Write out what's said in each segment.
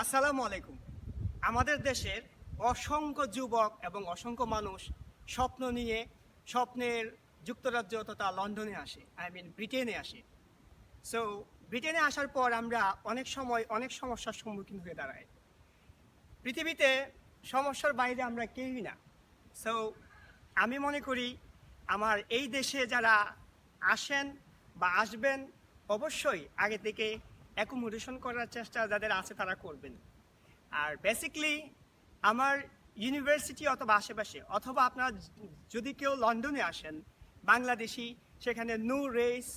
আসসালামু আলাইকুম। আমাদের দেশের অসংখ্য যুবক এবং অসংখ্য মানুষ স্বপ্ন নিয়ে, স্বপ্নের যুক্তরাজ্য তথা লন্ডনে আসে আই মিন ব্রিটেনে আসে। সো ব্রিটেনে আসার পর আমরা অনেক সময় অনেক সমস্যার সম্মুখীন হয়ে দাঁড়াই। পৃথিবীতে সমস্যার বাইরে আমরা কেউই না। সো আমি মনে করি আমার এই দেশে যারা আসেন বা আসবেন, অবশ্যই আগে থেকে অ্যাকোমোডেশন করার চেষ্টা যাদের আছে তারা করবেন। আর বেসিকলি আমার ইউনিভার্সিটি অথবা আশেপাশে, অথবা আপনারা যদি কেউ লন্ডনে আসেন, বাংলাদেশি, সেখানে নো রেস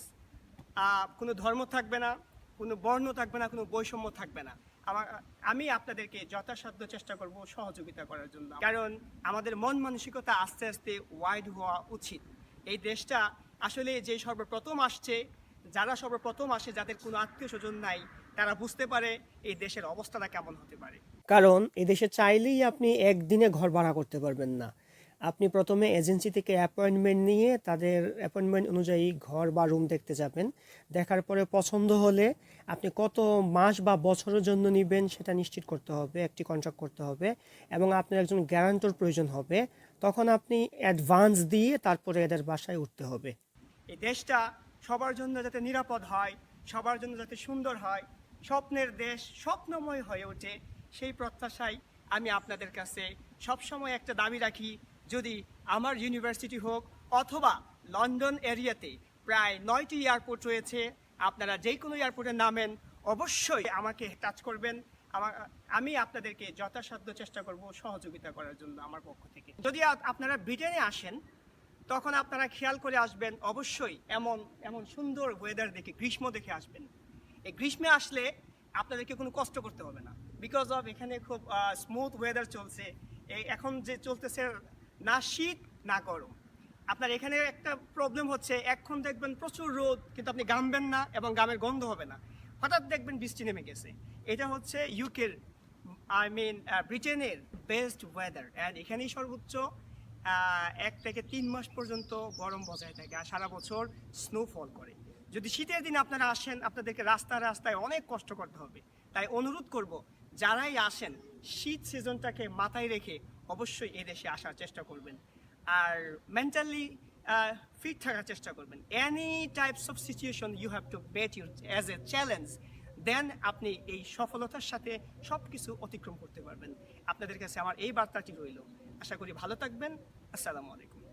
কোনো ধর্ম থাকবে না, কোনো বর্ণ থাকবে না, কোনো বৈষম্য থাকবে না। আমার, আমি আপনাদেরকে যথাসাধ্য চেষ্টা করব সহযোগিতা করার জন্য। কারণ আমাদের মন মানসিকতা আস্তে আস্তে ওয়াইড হওয়া উচিত। এই দেশটা আসলে যে সর্বপ্রথম আসছে যারা সর্বপ্রথম আসে যাদের কোনো আত্মীয় স্বজন নাই তারা বুঝতে পারে এই দেশের অবস্থাটা কেমন হতে পারে। কারণ এদেশে চাইলেই আপনি একদিনে ঘর ভাড়া করতে পারবেন না। আপনি প্রথমে এজেন্সি থেকে অ্যাপয়েন্টমেন্ট নিয়ে তাদের অ্যাপয়েন্টমেন্ট অনুযায়ী ঘর বা রুম দেখতে যাবেন। দেখার পরে পছন্দ হলে আপনি কত মাস বা বছরের জন্য নেবেন সেটা নিশ্চিত করতে হবে একটি কন্ট্রাক্ট করতে হবে এবং আপনার একজন গ্যারান্টর প্রয়োজন হবে। তখন আপনি অ্যাডভান্স দিয়ে তারপরে এদের বাসায় উঠতে হবে। এই দেশটা সবার জন্য যাতে নিরাপদ হয়, সবার জন্য যাতে সুন্দর হয়, স্বপ্নের দেশ স্বপ্নময় হয়ে ওঠে, সেই প্রত্যাশায় আমি আপনাদের কাছে সবসময় একটা দাবি রাখি, যদি আমার ইউনিভার্সিটি হোক অথবা লন্ডন এরিয়াতে প্রায় নয়টি এয়ারপোর্ট রয়েছে, আপনারা যে কোনো এয়ারপোর্টে নামেন, অবশ্যই আমাকে টাচ করবেন। আমার, আমি আপনাদেরকে যথাসাধ্য চেষ্টা করব সহযোগিতা করার জন্য আমার পক্ষ থেকে। যদি আপনারা ব্রিটেনে আসেন তখন আপনারা খেয়াল করে আসবেন, অবশ্যই এমন এমন সুন্দর ওয়েদার দেখে, গ্রীষ্ম দেখে আসবেন। এই গ্রীষ্মে আসলে আপনাদেরকে কোনো কষ্ট করতে হবে না। বিকজ অফ এখানে খুব স্মুথ ওয়েদার চলছে। এখন যে চলতেছে, না শীত, না গরম। আপনার এখানে একটা প্রবলেম হচ্ছে, এখন দেখবেন প্রচুর রোদ, কিন্তু আপনি গামবেন না এবং গামের গন্ধ হবে না। হঠাৎ দেখবেন বৃষ্টি নেমে গেছে। এটা হচ্ছে ইউকের আই মিন ব্রিটেনের বেস্ট ওয়েদার অ্যান্ড এখানেই সর্বোচ্চ এক থেকে তিন মাস পর্যন্ত গরম বজায় থাকে আর সারা বছর স্নোফল করে। যদি শীতের দিন আপনারা আসেন, আপনাদেরকে রাস্তায় রাস্তায় অনেক কষ্ট করতে হবে। তাই অনুরোধ করব, যারাই আসেন, শীত সিজনটাকে মাথায় রেখে অবশ্যই এই দেশে আসার চেষ্টা করবেন। আর মেন্টালি ফিট থাকার চেষ্টা করবেন। Any types of situation you have to bet your as a challenge then আপনি এই সফলতার সাথে সব কিছু অতিক্রম করতে পারবেন। আপনাদের কাছে আমার এই বার্তাটি রইল। আশা করি ভালো থাকবেন। আসসালামু আলাইকুম।